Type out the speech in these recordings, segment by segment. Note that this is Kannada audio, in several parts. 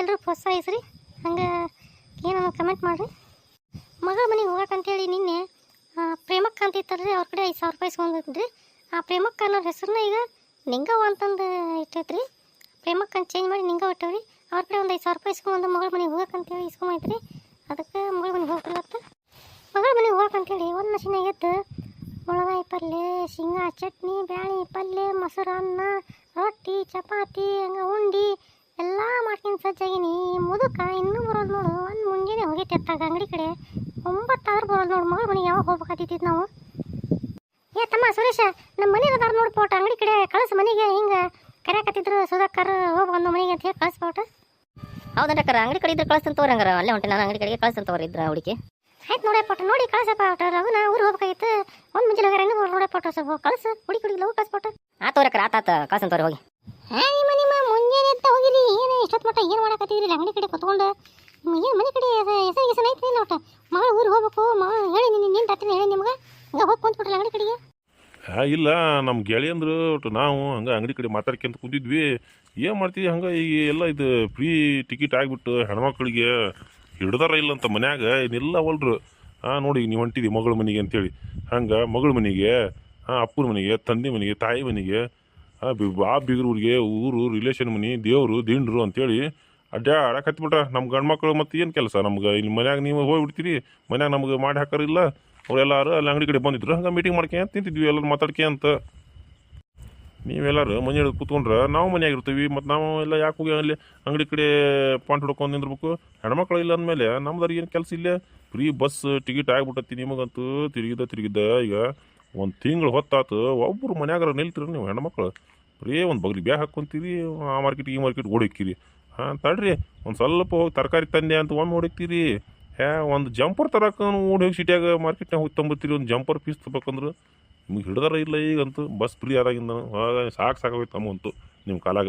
ಎಲ್ಲರೂ ಪ್ರೋತ್ಸಾಹಿಸ್ರಿ ಹಂಗೆ ಏನೋ ಕಮೆಂಟ್ ಮಾಡಿರಿ. ಮಗಳ ಮನೆಗೆ ಹೋಗಕ್ಕಂತೇಳಿ ನಿನ್ನೆ ಪ್ರೇಮಕ್ಕ ಅಂತ ಇತ್ತಲ್ರಿ, ಅವ್ರ ಕಡೆ ಐದು ಸಾವಿರ ರೂಪಾಯಿ ಇಸ್ಕೊಂಡ್ರಿ ಆ ಪ್ರೇಮಕ್ಕ ಅನ್ನೋ ಹೆಸರನ್ನ ಈಗ ನಿಂಗವ್ವ ಅಂತಂದು ಇಟ್ಟೈತ್ರಿ. ಪ್ರೇಮಕ್ಕಂತ ಚೇಂಜ್ ಮಾಡಿ ನಿಂಗವ್ವ ಇಟ್ಟವ್ರಿ. ಅವ್ರ ಕಡೆ ಒಂದು ಐದು ಸಾವಿರ ರೂಪಾಯಿ ಇಸ್ಕೊಂಬಂದು ಮಗಳ ಮನೆಗೆ ಹೋಗಕ್ಕಂತೇಳಿ ಇಸ್ಕೊಂಬೈತ್ರಿ ಅದಕ್ಕೆ ಮಗಳ ಮನೆಗೆ ಹೋಗ್ಬಿಡತ್ತ ಮಗಳ ಮನೆಗೆ ಹೋಗಕ್ಕಂತೇಳಿ ಒಂದು ಮಷಿನಾಗ ಎದ್ದು ಮುಳಗಾಯಿ ಪಲ್ಯ ಶೇಂಗಾ, ಚಟ್ನಿ, ಬ್ಯಾಳಿ ಪಲ್ಯ ಮೊಸರನ್ನ ರೊಟ್ಟಿ, ಚಪಾತಿ, ಹಂಗೆ ಉಂಡಿ ಎಲ್ಲ ಮಾಡ್ಕೊಂಡು ಸಜ್ಜಾಗಿನಿ. ಮುದುಕ ಇನ್ನೂ ಬರೋದು ನೋಡು, ಒಂದು ಮುಂಜಾನೆ ಹೋಗೈತೆ ಎತ್ತಾಗ ಅಂಗಡಿ ಕಡೆ. ಒಂಬತ್ತಾರು ಬರೋದು ನೋಡು, ಮಗಳ ಮನೆಗೆ ಯಾವಾಗ ಹೋಗ್ಬೇಕಾಗ್ತಿತ್ತು ನಾವು. ಏ ತಮ್ಮ ಸುರೇಶ ನಮ್ಮ ಮನೆಗೆ ಅದಾರ ನೋಡಿ ಪೋಟ ಅಂಗಡಿ ಕಡೆ, ಕಳಿಸ್ ಮನೆಗೆ ಹಿಂಗೆ ಕರೆಯಕತ್ತಿದ್ರು ಸುಧಾಕರ್ ಹೋಗ್ಬಂದು ಮನೆಗೆ ಅಂತ ಹೇಳಿ ಕಳಿಸ್ಬೋಟ ಹೌದಕ್ಕ ಅಂಗಡಿ ಕಡೆ ಇದ್ರೆ ಕಳಿಸ್ತಂತ ತೋರಿ ಹಂಗಾರ. ಅಲ್ಲೇ ಹೊಂಟೆ ನಾನು ಅಂಗಡಿ ಕಡೆಗೆ ಕಳಿಸ್ತಂತ ತೋರಿ ಇದ್ರ ಹುಡುಕಿ. ಆಯ್ತು ನೋಡೇ ಪಟ್ಟು ನೋಡಿ ಕಳ್ಸಪ್ಪ ಒಟ್ಟು ರಘುನ ಊರಿಗೆ ಹೋಗ್ಬೇಕಾಗಿತ್ತು. ಒಂದು ಮುಂಜಾನೆ ಹೋಗ್ಯಾರ ಇನ್ನೂ ನೋಡೇ ಪಟ್ಟು ಸ್ವಲ್ಪ. ಕಳಿಸು ಹುಡಿ ಹುಡುಗಿ ಲವ್ ಕಳಿಸ್ಬಿಟ್ಟು ಆ ತೋರಕ್ಕ ಆತ ಆತ. ಕಳ್ಸ್ತಂತ ತೋರಿ ಹೋಗಿ. ಹಾ ನಿಮ್ಮ ನಿಮ್ಮ ಮುಂಜಾನೆ ಅಂತ ಹೋಗಿರಿ ಏನು ಇಷ್ಟೊತ್ತು ಮಟ್ಟ ಏನು ಮಾಡಕತ್ತಿದ್ರಿ? ಅಂಗಡಿ ಕಡೆ ಕುತ್ಕೊಂಡು. ಏನು ಮನೆ ಕಡೆ ಹೆಸರು ಹೆಸರು ಐತಿ ಇಲ್ಲ ಒಟ್ಟು? ಮಗಳು ಊರಿಗೆ ಹೋಗ್ಬೇಕು. ಮಗಳು ಹೇಳಿ ನಿನ್ನ ನಿನ್ನ ರಾತ್ರಿ ಹೇಳಿ ನಿಮ್ಗೆ. ಹಂಗೆ ಹೋಗಿ ಕುಂತ್ಬಿಟ್ರಲ್ಲ ಅಂಗಡಿ ಕಡೆಗೆ. ಇಲ್ಲ ನಮ್ಮ ಗೆಳೆಯಂದ್ರು ಒಟ್ಟು ನಾವು ಹಂಗೆ ಅಂಗಡಿ ಕಡೆ ಮಾತಾಡ್ಕೊಂತ ಕುಂತಿದ್ವಿ. ಏನು ಮಾಡ್ತೀವಿ ಹಂಗೆ? ಈಗ ಎಲ್ಲ ಇದು ಫ್ರೀ ಟಿಕೆಟ್ ಆಗಿಬಿಟ್ಟು ಹೆಣ್ಮಕ್ಳಿಗೆ ಹಿಡ್ದಾರ ಇಲ್ಲ ಅಂತ ಮನ್ಯಾಗ ಇನ್ನೆಲ್ಲ ಅವಲ್ರು ಹಾಂ ನೋಡಿ, ನೀವು ಹೊಂಟಿದಿ ಮಗಳ ಮನೆಗೆ ಅಂತೇಳಿ. ಹಂಗೆ ಮಗಳ ಮನೆಗೆ ಹಾಂ ಅಪ್ಪನ ಮನೆಗೆ, ತಂದೆ ಮನೆಗೆ, ತಾಯಿ ಮನೆಗೆ, ಆ ಬೀಗ್ರೂರಿಗೆ ಊರು ರಿಲೇಷನ್ ಮನೆ, ದೇವರು, ದಿಂಡ್ರು ಅಂತೇಳಿ ಅಡ್ಡಾ ಹತ್ಬಿಟ್ರ ನಮ್ಮ ಗಂಡು ಮಕ್ಕಳು ಮತ್ತು ಏನು ಕೆಲಸ? ನಮ್ಗೆ ಇಲ್ಲಿ ಮನ್ಯಾಗ ನೀವು ಹೋಗ್ಬಿಡ್ತೀರಿ. ಮನ್ಯಾಗ ನಮ್ಗೆ ಮಾಡಿ ಹಾಕೋರಿಲ್ಲ ಅವರೆಲ್ಲರೂ ಅಲ್ಲಿ ಅಂಗಡಿ ಕಡೆ ಬಂದಿದ್ರು. ಹಂಗೆ ಮೀಟಿಂಗ್ ಮಾಡ್ಕೊಂತ ತಿಂತಿದ್ವಿ ಎಲ್ಲರೂ ಮಾತಾಡ್ಕೊಂತ ನೀವೆಲ್ಲರೂ ಮನೆ ಹಿಡಿದು ಕೂತ್ಕೊಂಡ್ರೆ ನಾವು ಮನ್ಯಾಗ ಇರ್ತೀವಿ, ಮತ್ತು ನಾವು ಎಲ್ಲ ಯಾಕೆ ಹೋಗಿ ಅಲ್ಲಿ ಅಂಗಡಿ ಕಡೆ ಪಾಯಿಂಟ್ ಹಿಡ್ಕೊಂಡು ನಿಂದಿರ್ಬೇಕು? ಹೆಣ್ಮಕ್ಳು ಇಲ್ಲ ಅಂದಮೇಲೆ ನಮ್ದು ಏನು ಕೆಲಸ ಇಲ್ಲೇ? ಫ್ರೀ ಬಸ್ ಟಿಕೆಟ್ ಆಗ್ಬಿಟ್ಟತಿ ನಿಮಗಂತೂ. ತಿರುಗಿದ ತಿರುಗಿದ ಈಗ ಒಂದು ತಿಂಗಳು ಹೊತ್ತಾತು ಒಬ್ಬರು ಮನ್ಯಾಗಾರ ನಿಲ್ತೀರಿ ನೀವು ಹೆಣ್ಮಕ್ಳು? ಬರೀ ಒಂದು ಬಗ್ಲಿ ಬ್ಯಾಗ್ ಹಾಕ್ಕೊಂತೀರಿ, ಆ ಮಾರ್ಕೆಟ್ ಈ ಮಾರ್ಕೆಟ್ ಓಡಿಕ್ಕಿರಿ ಹಾಂ, ತಡ್ರಿ, ಒಂದು ಸ್ವಲ್ಪ ಹೋಗಿ ತರಕಾರಿ ತಂದೆ ಅಂತ ಒಮ್ಮೆ ಹೊಡಿತೀರಿ ಹ್ಯಾ ಒಂದು ಜಂಪರ್ ತರಕ ಓಡಿ ಹೋಗಿ ಸಿಟಿಯಾಗ ಮಾರ್ಕೆಟ್ನಾಗ ಹೋಗಿ ತಂಬತ್ತೀರಿ, ಒಂದು ಜಂಪರ್ ಪೀಸ್ ತಗೋಬೇಕಂದ್ರೆ ನಿಮ್ಗೆ ಹಿಡ್ದಾರ ಇಲ್ಲ ಈಗಂತೂ ಬಸ್ ಫ್ರೀ ಆದಾಗಿಂದ ಸಾಕು ಸಾಕಾಗೋಯ್ತು ನಮಗಂತೂ ನಿಮ್ಮ ಕಾಲಾಗ.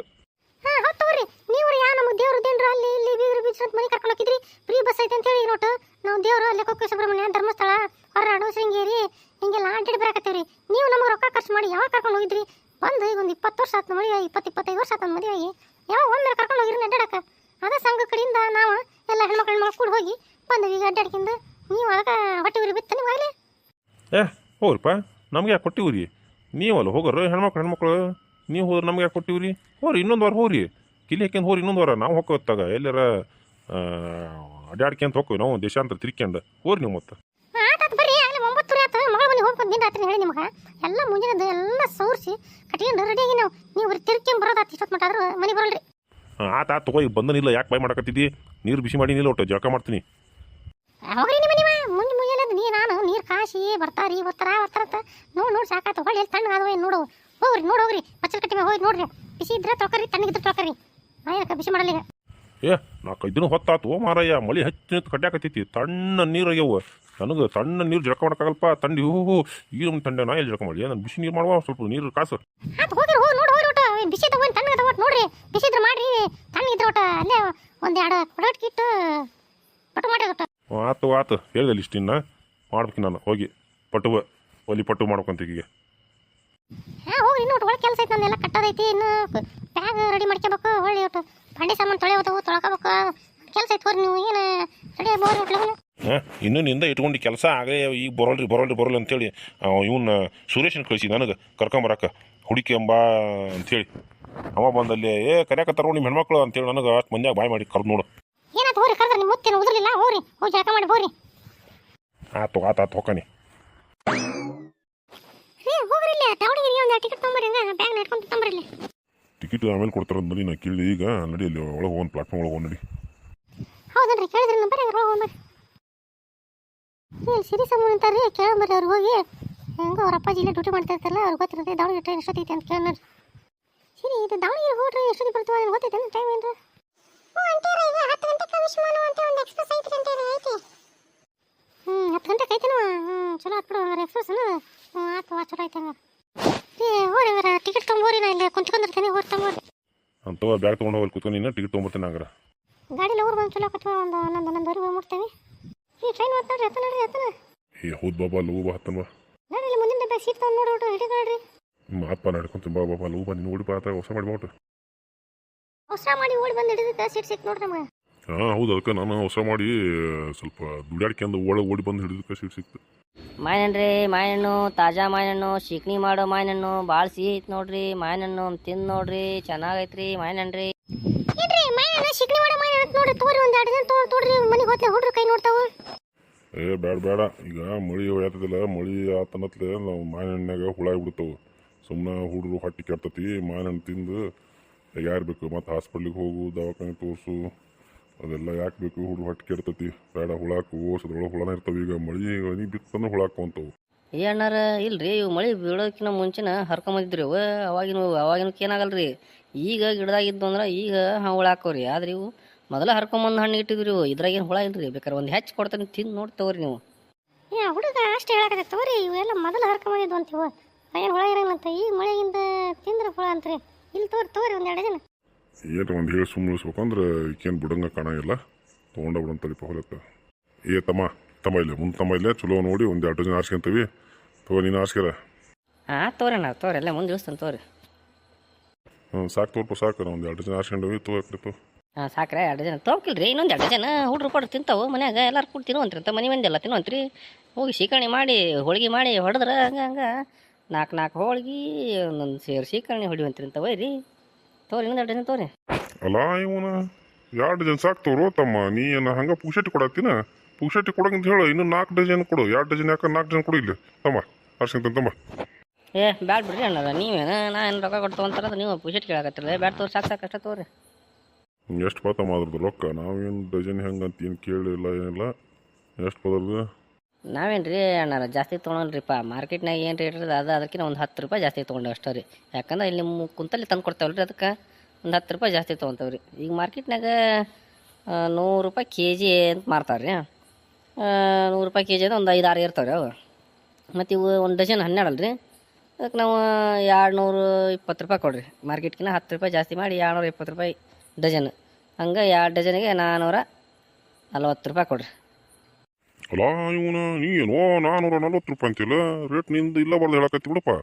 ಹಾಂ ಹೌದು ತಗೋರಿ. ನೀವು ಯಾ ನಮ್ಮ ದೇವ್ರು ದೇನ್ರು ಅಲ್ಲಿ ಇಲ್ಲಿ ಬೀಗರು ಬೀಚ್ ಅಂತ ಮನೆ ಕರ್ಕೊಂಡು ಹೋಗಿದ್ರಿ? ಫ್ರೀ ಬಸ್ ಐತೆ ಅಂತ ಹೇಳಿ ನೋಟು ನಾವು ದೇವರು ಅಲ್ಲಿ ಕೊಕ್ಕೆ ಸುಬ್ರಹ್ಮಣ್ಯ ಧರ್ಮಸ್ಥಳ ಹೊರನಾಡು ಶೃಂಗೇರಿ ಹಿಂಗೆಲ್ಲ ಅಡ್ಡಾಡಿ ಬರಾಕತ್ತೀವ್ರಿ. ನೀವು ನಮಗೆ ರೊಕ್ಕ ಖರ್ಚು ಮಾಡಿ ಯಾವಾಗ ಕರ್ಕೊಂಡು ಹೋಗಿದ್ರಿ? ಬಂದು ಈಗ ಒಂದು ಇಪ್ಪತ್ತು ವರ್ಷ ಆತು ಮದುವೆ ಇಪ್ಪತ್ತು ಇಪ್ಪತ್ತೈದು ವರ್ಷ ಆತು ಮದುವೆ ಆಗಿ. ಯಾವಾಗ ಒಮ್ಮೆ ಕರ್ಕೊಂಡು ಹೋಗಿರಿ ಅಡ್ಡಾಡಕ್ಕೆ? ಅದೇ ಸಂಘ ಕಡೆಯಿಂದ ನಾವು ಎಲ್ಲ ಹೆಣ್ಮಕ್ಳು ಹೆಣ್ಮಕ್ಳು ಕೂಡ ಹೋಗಿ ಬಂದ್ವಿ ಈಗ ಅಡ್ಡಾಡ್ಕಿಂದ ನೀವು ಅದಕ್ಕೆ ಹೊಟ್ಟೆ ಉರಿ ಬಿತ್ತ ನೀವು ಆಗಲೇ. ಏ ಹೋಗ್ರಪ್ಪ. ನಮ್ಗೆ ಯಾಕೆ ಕೊಟ್ಟಿವ್ರಿ ನೀವಲ್ಲ ಹೋಗೋರು ಹೆಣ್ಮಕ್ಳು ಹೆಣ್ಮಕ್ಳು ನೀವು ಹೋದ್ರೆ ನಮ್ಗೆ ಯಾಕೆ ಕೊಟ್ಟಿವ್ರಿ ಹೋರಿ ಇನ್ನೊಂದು ವಾರ ಹೋರಿ. ಕಿಲಿ ಹಾಕ್ಯಂದು ಹೋರಿ ಇನ್ನೊಂದು ವಾರ. ನಾವು ಹೋಗ್ತಾಗ ಎಲ್ಲಾರ ಅಡ್ಡಾಡ್ಕ್ಯಂತ ಹೋಗ್ತೀವಿ ನಾವು ದೇಶಾಂತರ ತಿರ್ಕೊಂಡು ಹೋರಿ ನೀವು ಮತ್ತೆ. ರಾತ್ರಿ ಹೇಳಿ ನಿಮ್ಗೆ. ಎಲ್ಲ ಮುಂಜಾನೆ ಎಲ್ಲ ಸೋರಿಸಿ ಕಟ್ಕೊಂಡು ರೆಡಿಯಾಗಿ ನಾವು. ನೀವು ತಿರ್ಕೊಂಡ್ ಬರೋದಾತು ಇಷ್ಟೊತ್ತು ಮಟ್ಟ ಆದ್ರೂ ಮನೆಗೆ ಬರಲ್ರಿ. ಆತ ಆತ ತಗೋ ಈಗ ಬಂದನಿಲ್ಲ ಯಾಕೆ ಬಾಯ್ ಮಾಡಕತ್ತಿದ್ದಿ? ನೀರು ಬಿಸಿ ಮಾಡಿ ನಿಲ್ಲ ಒಟ್ಟು ಜಳಕ ಮಾಡ್ತೀನಿ. ಹೋಗ್ರಿ ನಿಮ್ಮ ಮುಂಜೆ ಮುಂಜಾನೆ ನೀ ನಾನು ನೀರು ಕಾಸಿ ಬರ್ತಾರಿ ಬರ್ತಾರ. ನೋಡಿ ನೋಡಿ ಸಾಕಾತು. ಹೊಳ್ಳಿ ಎಲ್ಲಿ ತಣ್ಣ ಆದವ ಏನು ನೋಡು. ಹೋಗ್ರಿ ನೋಡಿ ಹೋಗ್ರಿ. ಮಚ್ಚಲ್ ಕಟ್ಟಿ ಹೋಗಿ ನೋಡ್ರಿ ಬಿಸಿ ಇದ್ರೆ ತೊಳ್ಕರಿ ತಣ್ಣಗಿದ್ರೆ ತೊಳ್ಕರಿ ನಾ ಏನಕ್ಕ ಬಿಸಿ ಮಾಡಲಿ ಏ ನಾಲ್ಕೈದು ಇದನ್ನು ಹೊತ್ತಾತು ಓ ಮಾರಯ್ಯ. ಮಳಿ ಹಚ್ಚಿ ನಿಂತು ಕಡ್ಯಾಕತ್ತೈತಿ ತಣ್ಣ ನೀರು ಆಗ್ಯಾವ. ನನಗೆ ತಣ್ಣ ನೀರು ಜಳಕ ಮಾಡೋಕ್ಕಾಗಲ್ಪ? ತಂಡಿ ಹೂ ಈ ನಮ್ಮ ತಂಡೆ ನಾ ಎಲ್ಲಿ ಜಳಕ ಮಾಡಿ ನಾನು ಬಿಸಿ ನೀರು ಮಾಡುವ? ಸ್ವಲ್ಪ ನೀರು ಕಾಸು. ಅದು ಹೋಗ್ರಿ ಹೋಗಿ ನೋಡಿ ಹೋಗ್ರಿ ಒಟ್ಟು. ಬಿಸಿ ತಗೊಂಡು ತಣ್ಣಗೆ ತಗೊಂಡು ನೋಡ್ರಿ. ಬಿಸಿ ಇದ್ರೆ ಮಾಡ್ರಿ. ತಣ್ಣಗಿದ್ರೆ ಒಟ್ಟು ಅಲ್ಲೇ ಒಂದು ಎರಡು ಕೊಡೋಟ್ ಕಿಟ್ಟು ಪಟ್ಟು ಮಾಡಿ ಒಟ್ಟು. ಆತು ಆತು. ಹೇಳ್ದಲ್ಲ ಇಷ್ಟಿನ್ನ ಮಾಡ್ಬೇಕು ನಾನು. ಹೋಗಿ. ಪಟುವ. ಒಲಿ ಪಟ್ಟು ಮಾಡ್ಕೊಂತೀಗ ಹಾಂ ಇನ್ನು ಒಟ್ಟು ಒಳಗೆ ಕೆಲಸ ಐತೆ ನನ್ನೆಲ್ಲ ಕಟ್ಟೋದೈತಿ ಇನ್ನು ಬ್ಯಾಗ್ ರೆಡಿ ಮಾಡ್ಕೋಬೇಕು ಹೊಳ್ಳಿ ಒಟ್ಟು. ಬಂಡೆ ಸಾಮಾನು ತೊಳೆಯೋದು ತೊಳ್ಕೋಬೇಕು ಕೆಲಸ ಐತೆ ಬರ್ರಿ ನೀವು ಏನು ರೆಡಿ ಬೋರ್ ಒಟ್ಲ ಹಾಂ ಇನ್ನೂ ನಿಂದ ಇಟ್ಕೊಂಡು ಕೆಲಸ ಆಗಲೇ ಈಗ ಬರೋಲ್ರಿ ಬರೋಲ್ರಿ ಬರೋಲ್ಲ ಅಂತೇಳಿ ಇವನ್ನ ಸುರೇಶನ್ ಕಳಿಸಿ ನನಗೆ ಕರ್ಕೊಂಬರಕ್ಕೆ ಹುಡುಕಿ ಅಂತೇಳಿ. ಅವ ಬಂದಲ್ಲಿ ಏ ಕರೆಯಕತ್ತಾರ ನಿಮ್ಮ ಹೆಣ್ಮಕ್ಳು ಅಂತೇಳಿ ನನಗೆ ಅಷ್ಟು ಮಂದ್ಯಾಗ ಬಾಯ್ ಮಾಡಿ ಕರ್ದು ನೋಡು. ಏನಾಯ್ತು ಹೋಗ್ರಿ ಕರೆದ್ರೆ ನಿಮ್ಮ ಮುತ್ತೇನು ಉದ್ರಲಿಲ್ಲ ಹೋಗ್ರಿ ಹೋಗಿ ಜಳಕ ಮಾಡಿ ಹೋಗ್ರಿ ಆತು ಆತು ಆತು ಹೊಕ್ಕನಿ ಹೇ ಹೋಗ್ರಿ ಇಲ್ಲಿ ಒಂದು ಟಿಕೆಟ್ ತೊಗೊಂಬರ್ರಿ ಹಂಗ ಬ್ಯಾಗ್ ನಡ್ಕೊಂಡು ತೊಗೊಂಬರ್ರಿ ಇಲ್ಲಿ. ಟಿಕೆಟ್ ಆಮೇಲೆ ಕೊಡ್ತಾರ ಅಂದ್ರಿ ನಾ ಕೇಳಿ ಈಗ ನಡಿ ಅಲ್ಲಿ ಒಳಗೆ ಒಂದು ಪ್ಲಾಟ್ಫಾರ್ಮ್ ಒಳಗೆ ನಡಿ. ಹೌದನ್ರಿ ಕೇಳಿದ್ರಿ ನಂಬರ್ ಹಂಗ ಹೋಗ್ಬರ್ರಿ ಇಲ್ಲಿ ಸಿರಿ ಸಮೂಹ ಅಂತಾರ್ರಿ ಕೇಳಂಬರ್ರಿ ಅವ್ರು ಹೋಗಿ. ಹೆಂಗೋ ಅವ್ರ ಅಪ್ಪಾಜಿ ಇಲ್ಲೇ ಡ್ಯೂಟಿ ಮಾಡ್ತಾ ಇರ್ತಾರಲ್ಲ ಅವ್ರಿಗೆ ಗೊತ್ತಿರುತ್ತೆ ದಾವಣಗೆರೆ ಟ್ರೈನ್ ಎಷ್ಟೊತ್ತೈತೆ ಅಂತ ಕೇಳೋಣ ಸರಿ ಇದು ದಾವಣಗೆರೆ ಹೋಗಿ ಟ್ರೈನ್ ಎಷ್ಟೊತ್ತಿಗೆ ಬರ್ತೀವಿ ಅದನ್ನು ಗೊತ್ತೈತೆ ಟೈಮ್ ಏನ್ರಿ? ಓ ಅಂತೀರ ಈಗ ಹತ್ತು ಗಂಟೆಗೆ ವಿಶ್ಮಾನ ಅಂತ ಒಂದು ಎಕ್ಸ್ಪ್ರೆಸ್ ಐತ್ರಿ ಅಂತ ಐತಿ. ಹ್ಞೂ ಹತ್ತು ಗಂಟೆ ಹ್ಞೂ ಚಲೋ ಆತ್ ಬಿಡು ಹಂಗಾರೆ ಎಕ್ಸ್ಪ್ರೆಸ್ ಆತು ಚಲೋ ಐತೆ ಹಂಗಾರೆ. ಏ ಹೋರಿ ಹಂಗಾರೆ ಟಿಕೆಟ್ ತೊಗೊಂಬೋರಿ ನಾ ಇಲ್ಲಿ ಕುಂತ್ಕೊಂಡಿರ್ತೀನಿ ಹೋಗಿ ತೊಗೊಂಬೋರಿ. ಅಂತ ಬ್ಯಾಗ್ ತೊಗೊಂಡು ಹೋಗಿ ಕೂತ್ಕೊಂಡು ನೀನು ಟಿಕೆಟ್ ತೊಗೊಂಬರ್ತೀನಿ ಹಂಗಾರೆ. ಗಾಡಿ ಲೋರ್ ಬಂದು ಚಲೋ ಕಟ್ಟ ಒಂದು ಹನ್ನೊಂದು ಹನ್ನೊಂದುವರೆಗೆ ಮುಟ್ತೇನೆ ಈ ಟ್ರೈನ್ ಮತ್ತೆ ನೋಡ್ರಿ ಎತ್ತ ನೋಡ್ರಿ ಎತ್ತನ. ಏ ಹೌದು ಬಾಬಾ ಲಘು ಬಾ ಹತ್ತನ ಬಾ. ನಾನು ಇಲ್ಲಿ ಮುಂದಿನ ಡಬ್ಬ ಸೀಟ್ ತೊಗೊಂಡು ನೋಡ್ರಿ ಹಿಡಿದ್ರಿ ಮಾತ್ ಬಾ ನಡ್ಕೊಂತೀನಿ ಬಾ ಬಾಬಾ ಲಘು ಬಾ ನೀನು ಓಡಿ ಬಾ ಆತ ಹೊಸ ಮಾಡಿ ಹೊಸ ಮಾಡಿ ಓಡಿ ಬಂದು ಹಿಡಿದಕ್ಕೆ ಸೀಟ್ ಸಿಕ್ ನೋಡ್ರಿ ನಮಗೆ. ಹಾಂ ಹೌದು ಅದಕ್ಕೆ ನಾನು ಹೊಸ ಮಾಡಿ ಸ್ವಲ್ಪ ದುಡ್ಯಾಡ್ಕೊಂಡು ಓಡಿ ಓಡಿ ಬಂದು ಹಿಡಿದಕ್ಕೆ ಸೀಟ್ ಸಿಕ್ತು. ಮಾವಿನಣ್ರಿ ಮಾವಿನಣ್ಣು ತಾಜಾ ಮಾವಿನಣ್ಣು ಶಿಕ್ಣಿ ಮಾಡೋ ಮಾವಿನಣ್ಣು ಭಾಳ ಸಿಹಿ ಐತಿ ನೋಡ್ರಿ ಮಾವಿನಣ್ಣು ತಿಂದು ನೋಡ್ರಿ ಚೆನ್ನಾಗೈತ್ರಿ ಮಾಯನಣ್ಣ್ರಿ ಏನ್ರಿ ಮೈನ ಶಿಕ್ನಿ ಮಾಡೋ ಮೈ ನೋಡ್ರಿ ತೋರಿ ಒಂದು ಎರಡು ದಿನ ತೋರಿ ತೋಡ್ರಿ ಮನೆಗೆ ಹೋತ್ಲೆ ಹುಡ್ರು ಕೈ ನೋಡ್ತಾವ. ಏ ಬೇಡ ಬೇಡ ಈಗ ಮಳಿ ಆತದಿಲ್ಲ ಮಳಿ ಆತನತ್ಲೆ ನಾವು ಮಾವಿನ ಹಣ್ಣಾಗ ಹುಳ ಬಿಡ್ತಾವೆ ಸುಮ್ಮನೆ ಹುಡುಗರು ಹೊಟ್ಟೆ ಕೆಡ್ತತಿ ಮಾವಿನಣ್ಣು ತಿಂದು ಯಾರು ಬೇಕು ಮತ್ತು ಹಾಸ್ಪಿಟ್ಲಿಗೆ ಹೋಗು ದವಾಖಾನೆ ತೋರಿಸು. ಅದೆಲ್ಲ ಯಾಕೆ ಬೇಕು? ಹುಡುಗರು ಹೊಟ್ಟೆ ಇರ್ತತಿ ಬೇಡ ಹುಳಾಕು ಓಸದ್ರೊಳಗೆ ಹುಳನ ಇರ್ತಾವೆ. ಈಗ ಮಳಿ ಹನಿ ಬಿತ್ತಂದ್ರೆ ಹುಳಾಕೊಂತವು ಏ ಅಣ್ಣಾರ ಇಲ್ರಿ ಇವು ಮಳೆ ಬೀಳೋಕಿನ ಮುಂಚಿನ ಹರ್ಕೊಂಬಂದಿದ್ರಿ ಅವ ಅವಾಗಿನ ಅವಾಗಿನಕ್ಕೆ ಏನಾಗಲ್ರಿ? ಈಗ ಗಿಡದಾಗಿದ್ದು ಅಂದ್ರೆ ಈಗ ಹುಳ ಹಾಕೋರಿ ಆದ್ರೆ ಇವು ಮೊದಲ ಹರ್ಕೊಂಬಂದು ಹಣ್ಣು ಇಟ್ಟಿದ್ರಿ ಇವು. ಇದ್ರಾಗ ಏನು ಹುಳ ಇಲ್ರಿ? ಬೇಕಾರೆ ಒಂದು ಹೆಚ್ಚು ಕೊಡ್ತಾನೆ ತಿಂದು ನೋಡಿ ತಗೋರಿ ನೀವು. ಏ ಹುಡುಗ ಅಷ್ಟು ಹೇಳಕತ್ತೆ. ತಗೋರಿ ಇವೆಲ್ಲ ಮೊದಲು ಹರ್ಕೊಂಬಂದಿದ್ವು ಅಂತೀವ? ಏನು ಹುಳ ಇರಂಗಂತ ಈಗ ಮಳೆಯಿಂದ ತಿಂದ್ರೆ ಹುಳ ಅಂತ್ರಿ. ಇಲ್ಲಿ ತೋರಿ ತಗೋರಿ ಒಂದು ಎರಡು ದಿನ. ಏನು ಒಂದು ಹೇಳಿ ಸುಮ್ಮನಿಸ್ಬೇಕಂದ್ರೆ ಈಕೇನು ಬಿಡಂಗ ಕಾಣಂಗಿಲ್ಲ. ತೊಗೊಂಡ ತಲೆ ಹೊಲಕ್ಕೆ. ಏ ತಮ್ಮ ತಮ್ಮ ಇಲ್ಲೇ ಮುಂದೆ ತಮ್ಮ ಇಲ್ಲೇ ಚಲೋ ನೋಡಿ ಒಂದು ಎರಡು ಜನ ಆರ್ಸ್ಕೊಂತೀವಿ. ತಗೋ ನೀನು ಆರ್ಸ್ಕ್ಯಾರ ಹಾಂ ತೋರಿ ಅಣ್ಣ ತೋರಿ ಎಲ್ಲ ಮುಂದೆ ಇಳಿಸ್ತಾನೆ ತೋರಿ. ಹ್ಞೂ ಸಾಕು ತೋರ್ಪು ಸಾಕು. ನಾವು ಒಂದು ಎರಡು ಜನ ಆರ್ಸ್ಕೊಂಡವಿ ತಗೋ ತೋ ಹಾಂ ಸಾಕ್ರೆ ಎರಡು ಜನ ತೊಗೊಳ್ರಿ ಇನ್ನೊಂದು ಎರಡು ಜನ ಹುಡ್ರು ಕೊಡ್ರಿ ತಿಂತಾವು ಮನ್ಯಾಗ ಎಲ್ಲರೂ ಕೂಡ ತಿನ್ನುವಂತ್ರಿ ಅಂತ ಮನೆ ಮಂದಿ ಎಲ್ಲ ತಿನ್ನುವಂತ್ರಿ. ಹೋಗಿ ಶೀಕರ್ಣಿ ಮಾಡಿ ಹೋಳಿಗೆ ಮಾಡಿ ಹೊಡೆದ್ರೆ ಹಂಗೆ ಹಂಗೆ. ನಾಲ್ಕು ನಾಲ್ಕು ಹೋಳಿಗೆ ಒಂದೊಂದು ಸೇರು ಶೀಕರ್ಣಿ ಹೊಡಿವಂತ್ರಿ ಅಂತ ಒಯ್ರಿ ತೋರಿ ಇನ್ನೊಂದು ಎರಡು ತೋರಿ. ಅಲ್ಲ ಇವನ ಎರಡು ಡಜನ್ ಸಾಕು ತೋರು ತಮ್ಮ. ನೀ ಏನು ಹಂಗೆ ಪುಕ್ಷಟಿ ಕೊಡತ್ತೀನ? ಪುಕ್ಷಟಿ ಕೊಡಂತ ಹೇಳು ಇನ್ನು ನಾಲ್ಕು ಡಜನ್ ಕೊಡು. ಎರಡು ಡಜನ್ ಯಾಕೆ ನಾಲ್ಕು ಡಜನ್ ಕೊಡು ಇಲ್ಲಿ. ತಮ್ಮ ಆರ್ಸ್ಕೊಂತಾನೆ ತಮ್ಮ. ಏ ಬ್ಯಾಡ ಬಿಡ್ರಿ ಅಣ್ಣಾರ ನೀವೇನ ನಾ ಏನು ರೊಕ್ಕ ಕೊಟ್ಟು ತೊಗೊಂತಾರ ನೀವು ಪುಷೆಟ್ ಕೇಳಕತ್ತಿರಲ್ಲ ಬ್ಯಾಡ ತೋರಿ ಸಾಕು ಸಾಕು ಅಷ್ಟೇ ತೋರಿ. ಎಷ್ಟು ಪಾತಮ್ಮ ಅದ್ರದ್ದು ರೊಕ್ಕ? ನಾವೇನು ಡಜನ್ ಹೆಂಗೆ ಅಂತ ಏನು ಕೇಳಿಲ್ಲ ಏನಿಲ್ಲ. ಎಷ್ಟು ಪದರ್ದು ನಾವೇನು ರೀ ಅಣ್ಣಾರ ಜಾಸ್ತಿ ತೊಗೊಳಲ್ರಿಪ್ಪ ಮಾರ್ಕೆಟ್ನಾಗ ಏನು ರೇಟ್ ಇರ್ತದೆ ಅದು ಅದಕ್ಕಿಂತ ಒಂದು ಹತ್ತು ರೂಪಾಯಿ ಜಾಸ್ತಿ ತೊಗೊಂಡು ಅಷ್ಟೇ ರೀ. ಯಾಕಂದ್ರೆ ಇಲ್ಲಿ ಕುಂತಲ್ಲಿ ತಂದು ಕೊಡ್ತಾವಲ್ಲ ರೀ ಅದಕ್ಕೆ. ಒಂದು ಹತ್ತು ರೂಪಾಯಿ ಜಾಸ್ತಿ ತೊಗೊತೇವೆ ರೀ ಈಗ ಮಾರ್ಕೆಟ್ನಾಗ ನೂರು ರೂಪಾಯಿ ಕೆ ಜಿ ಅಂತ ಮಾರ್ತಾರೆ ರೀ ನೂರು ರೂಪಾಯಿ ಕೆ ಜಿ ಅಂದ್ರೆ ಒಂದು ಐದು ಆರು ಇರ್ತಾವೆ ರೀ ಅವು. ಮತ್ತು ಇವು ಒಂದು ಡಜನ್ ಹನ್ನೆರಡು ರೀ ಅದಕ್ಕೆ ನಾವು ಎರಡು ನೂರು ಇಪ್ಪತ್ತು ರೂಪಾಯಿ ಕೊಡ್ರಿ. ಮಾರ್ಕೆಟ್ಗಿನ ಹತ್ತು ರೂಪಾಯಿ ಜಾಸ್ತಿ ಮಾಡಿ ಎರಡು ನೂರ ಇಪ್ಪತ್ತು ರೂಪಾಯಿ ಡಜನ್. ಹಂಗೆ ಎರಡು ಡಜನಿಗೆ ನಾನ್ನೂರ ನಲ್ವತ್ತು ರೂಪಾಯಿ ಕೊಡ್ರಿ. ಅಲ್ಲ ಇವನ ನೀ ಏನೋ ನಾನ್ನೂರ ನಲ್ವತ್ತು ರೂಪಾಯಿ ಅಂತಿಲ್ಲ ರೇಟ್ ನಿಂದು ಇಲ್ಲ ಬರ್ದು ಹೇಳಕತ್ತಿ ಬಿಡಪ್ಪ.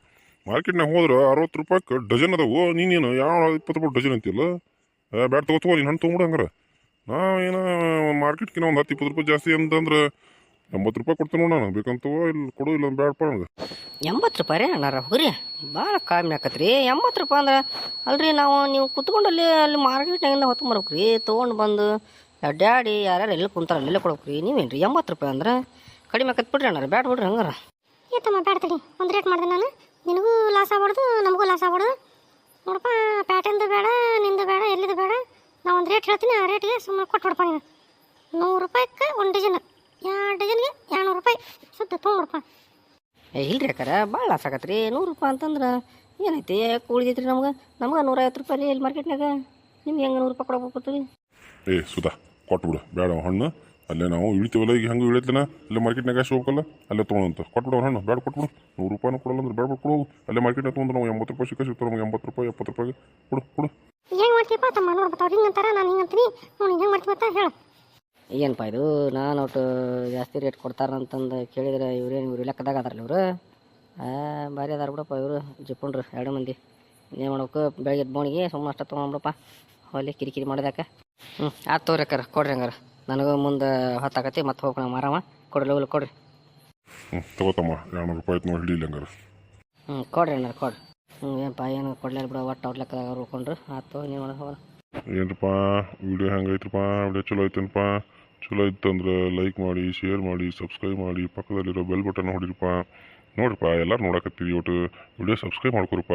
ಮಾರ್ಕೆಟ್ನಾಗ ಹೋದ್ರೆ ಅರವತ್ತು ರೂಪಾಯಿಗೆ ಡಜನ್ ಅದಾವು, ನೀನೇನು ಯಾವ ಇಪ್ಪತ್ತು ರೂಪಾಯಿ ಡಜನ್ ಅಂತಿಲ್ಲ ಬ್ಯಾಟ್ ಬ್ಯಾಡ ತಗೋ ತಗೋ, ನೀನು ಹಣ್ಣು ತೊಗೊಂಬಿಡು ಹಂಗಾರೆ. ಏನು ಮಾರ್ಕೆಟ್ಗಿನ ಒಂದು ಹತ್ತು, ಇಪ್ಪತ್ತು ರೂಪಾಯಿ ಜಾಸ್ತಿ ಅಂತಂದ್ರೆ ಎಂಬತ್ತು ರೂಪಾಯಿ ಕೊಡ್ತೇನೆ ನಾನು ಬೇಕಂತವೋ ಇಲ್ಲಿ ಕೊಡು, ಇಲ್ಲ ಬೇಡಪ್ಪ ನನಗೆ ಎಂಬತ್ತು ರೂಪಾಯಿ ರೀ ಅಣ್ಣಾರ ಹೋಗ್ರಿ ಭಾಳ ಕಮ್ಮಿ ಆಕತ್ರಿ. ಎಂಬತ್ತು ರೂಪಾಯಿ ಅಂದ್ರೆ ಅಲ್ರಿ ನಾವು ನೀವು ಕುತ್ಕೊಂಡು ಅಲ್ಲಿ ಅಲ್ಲಿ ಮಾರ್ಕೆಟ್ನಾಗಿಂದ ಹೊತ್ಕೊಂಬರ್ಬೇಕು ರೀ ತೊಗೊಂಡು ಬಂದು ಅಡ್ಡಾಡಿ ಯಾರ್ಯಾರು ಎಲ್ಲಿ ಕುಂತಾರ ಅಲ್ಲೆಲ್ಲ ಕೊಡ್ಬೇಕು ರೀ ನೀವೇನು ರೀ ಎಂಬತ್ತು ರೂಪಾಯಿ ಅಂದ್ರೆ ಕಡಿಮೆ ಆಕತ್ ಬಿಡ್ರಿ ಅಣ್ಣಾರ ಬ್ಯಾಡ ಬಿಡ್ರಿ ಹಂಗಾರ. ಏ ತಮ್ಮ ಬೇಡ ತಡಿ. ಒಂದು ರೇಟ್ ಮಾಡಿದೆ ನಾನು. ನಿನಗೂ ಲಾಸ್ ಆಗ್ಬಾರ್ದು ನಮಗೂ ಲಾಸ್ ಆಗ್ಬಾರ್ದು. ನೋಡಪ್ಪ ಪ್ಯಾಟಿಂದು ಬೇಡ ನಿಂದು ಬೇಡ ಎಲ್ಲಿದು ಬೇಡ. ನಾ ಒಂದು ರೇಟ್ ಹೇಳ್ತೀನಿ ಆ ರೇಟ್ಗೆ ಸುಮ್ಮನೆ ಕೊಟ್ಬಿಡಪ್ಪ ನೀನು. ನೂರು ರೂಪಾಯಿಕ್ಕೆ ಒಂದು ಡಜನ್ ಎರಡು ಡಜನ್ಗೆ ಎರಡು ರೂಪಾಯಿ. ಸುತ್ತ ತೊಗೊಂಡ್ಬಿಡಪ್ಪ ಏ ಇಲ್ರಿ ಅಕ್ಕಾರ ಭಾಳ ಲಾಸ್ ಆಗತ್ತೆ ರೀ ನೂರು ರೂಪಾಯಿ ಅಂತಂದ್ರೆ ಏನೈತಿ? ಉಳಿದೈತ್ರಿ ಉಳಿದೈತಿ ರೀ ನಮ್ಗೆ. ನಮ್ಗೆ ನೂರೈವತ್ತು ರೂಪಾಯಿ ರೀ ಇಲ್ಲಿ ಮಾರ್ಕೆಟ್ನಾಗ ನಿಮ್ಗೆ ಹೆಂಗೆ ನೂರು ರೂಪಾಯಿ ಕೊಡಬೇಕು ಏ ಸುಧಾ ಕೊಟ್ಬಿಡು ಬೇಡ ಹಣ್ಣು. ಅಲ್ಲೇ ನಾವು ಇಳಿತೀವಲ್ಲ ಈಗ ಹೆಂಗೆ ಇಳಿತನ. ಅಲ್ಲೇ ಮಾರ್ಕೆಟ್ನಾಗ ಅಷ್ಟು ಹೋಗಲ್ಲ ಅಲ್ಲೇ ತೊಗೊಂಡಂತ ಕೊಟ್ಬಿಡು ಹಣ್ಣು. ಬೇಡ ಕೊಟ್ಬಿಡು. ನೂರು ರೂಪಾಯಿ ಕೊಡಲ್ಲ ಅಂದ್ರೆ ಬೇಡ ಕೊಡು. ಹೋಗು ಅಲ್ಲೇ ಮಾರ್ಕೆಟ್ನಾಗ ತೊಗೊಂಡು ನಾವು ಎಂಬತ್ತು ರೂಪಾಯಿ ಸಿಕ್ಕ ಸಿಗ್ತಾರೆ ನಮ್ಗೆ ಎಂಬತ್ತು ರೂಪಾಯಿ ಎಪ್ಪತ್ತು ರೂಪಾಯಿ ಕೊಡು ಕೊಡು. ಹೆಂಗೆ ಮಾಡ್ತೀಯಪ್ಪ? ತಮ್ಮ ನೋಡ್ಬಿಟ್ಟು ಅವ್ರು ಹಿಂಗೆ ಅಂತಾರ ನಾನು ಹಿಂಗೆ ಅಂತೀನಿ. ನೋಡಿ ಹೆಂಗೆ ಮಾಡ್ತೀವಿ ಅಂತ ಹೇಳು. ಏನಪ್ಪ ಇದು? ನಾನು ಒಟ್ಟು ಜಾಸ್ತಿ ರೇಟ್ ಕೊಡ್ತಾರಂತಂದು ಕೇಳಿದ್ರೆ ಇವ್ರೇನು ಇವ್ರು ಲೆಕ್ಕದಾಗ ಅದಾರಲ್ಲ ಇವರು? ಭಾರಿ ಅದಾರ ಬಿಡಪ್ಪ ಇವರು. ಜಿಪ್ಪುಣ್ರು ಎರಡು ಮಂದಿ. ಏನು ಮಾಡ್ಬೇಕು? ಬೆಳಗ್ಗೆ ಬೋಣಿಗೆ ಸುಮ್ಮನೆ ಅಷ್ಟ ತೊಗೊಂಡ್ಬಿಡಪ್ಪ ಹೊಲಿ ಕಿರಿಕಿರಿ ಮಾಡಿದಾಕ ಹ್ಞೂ ಆಯ್ತು ತೋರಿ ಅಕ್ಕಾರ ಕೊಡ್ರಿ ಹಂಗಾರ. ನನಗೂ ಮುಂದೆ ಹೊತ್ತಾಕತಿ ಮತ್ತೆ ಹೋಗೋಣ ಮಾರಮ್ಮ ಕೊಡ್ರಿ ಹೋಗ್ಲಿ ಕೊಡ್ರಿ. ಹ್ಞೂ ತಗೋತಮ್ಮ ಎರಡುನೂರು ರೂಪಾಯಿ ಆಯ್ತು ನೋಡಿ ಹಿಡಿಲಿ ಹಂಗಾರೆ. ಹ್ಞೂ ಕೊಡ್ರಿ ಅಣ್ಣ ಕೊಡ್ರಿ. ಹ್ಞೂ ಏನಪ್ಪ ಏನು ಕೊಡ್ಲಿಲ್ಲ ಬಿಡ ಒಟ್ಟು ಅವ್ರ ಲೆಕ್ಕದಾಗ ಅವ್ರು ಉಳ್ಕೊಂಡ್ರು. ಆಯ್ತು ನೀವು ಹೋಗೋಣ ಏನ್ರಪ್ಪ ವಿಡಿಯೋ ಹೆಂಗೈತ್ರಪ್ಪ ವಿಡಿಯೋ ಚಲೋ ಐತೇನಪ್ಪ ಚಲೋ ಇತ್ತಂದ್ರೆ ಲೈಕ್ ಮಾಡಿ ಶೇರ್ ಮಾಡಿ ಸಬ್ಸ್ಕ್ರೈಬ್ ಮಾಡಿ ಪಕ್ಕದಲ್ಲಿರೋ ಬೆಲ್ ಬಟನ್ ಹೊಡಿರಪ್ಪ ನೋಡ್ರಪ್ಪ ಎಲ್ಲರೂ ನೋಡಕತ್ತೀವಿ ಒಟ್ಟು. ವಿಡಿಯೋ ಸಬ್ಸ್ಕ್ರೈಬ್ ಮಾಡ್ಕೊರಪ್ಪ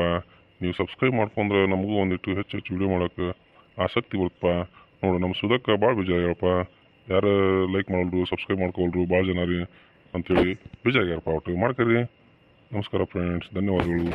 ನೀವು ಸಬ್ಸ್ಕ್ರೈಬ್ ಮಾಡ್ಕೊಂಡ್ರೆ ನಮಗೂ ಒಂದಿಟ್ಟು ಹೆಚ್ಚು ಹೆಚ್ಚು ವಿಡಿಯೋ ಮಾಡೋಕ್ಕೆ ಆಸಕ್ತಿ ಬರುತ್ತಪ್ಪ ನೋಡು, ನಮ್ಮ ಸುಧಕ್ಕೆ ಭಾಳ ಬೇಜಾರಾಗ್ಯಾರಪ್ಪ ಯಾರು ಲೈಕ್ ಮಾಡಲ್ರು ಸಬ್ಸ್ಕ್ರೈಬ್ ಮಾಡ್ಕೊಳ್ರು, ಭಾಳ ಜನ ರೀ ಅಂಥೇಳಿ ಬೇಜಾರಾಗ್ಯಾರಪ್ಪ ಒಟ್ಟು ಮಾಡ್ಕರಿ. ನಮಸ್ಕಾರ ಫ್ರೆಂಡ್ಸ್ ಧನ್ಯವಾದಗಳು.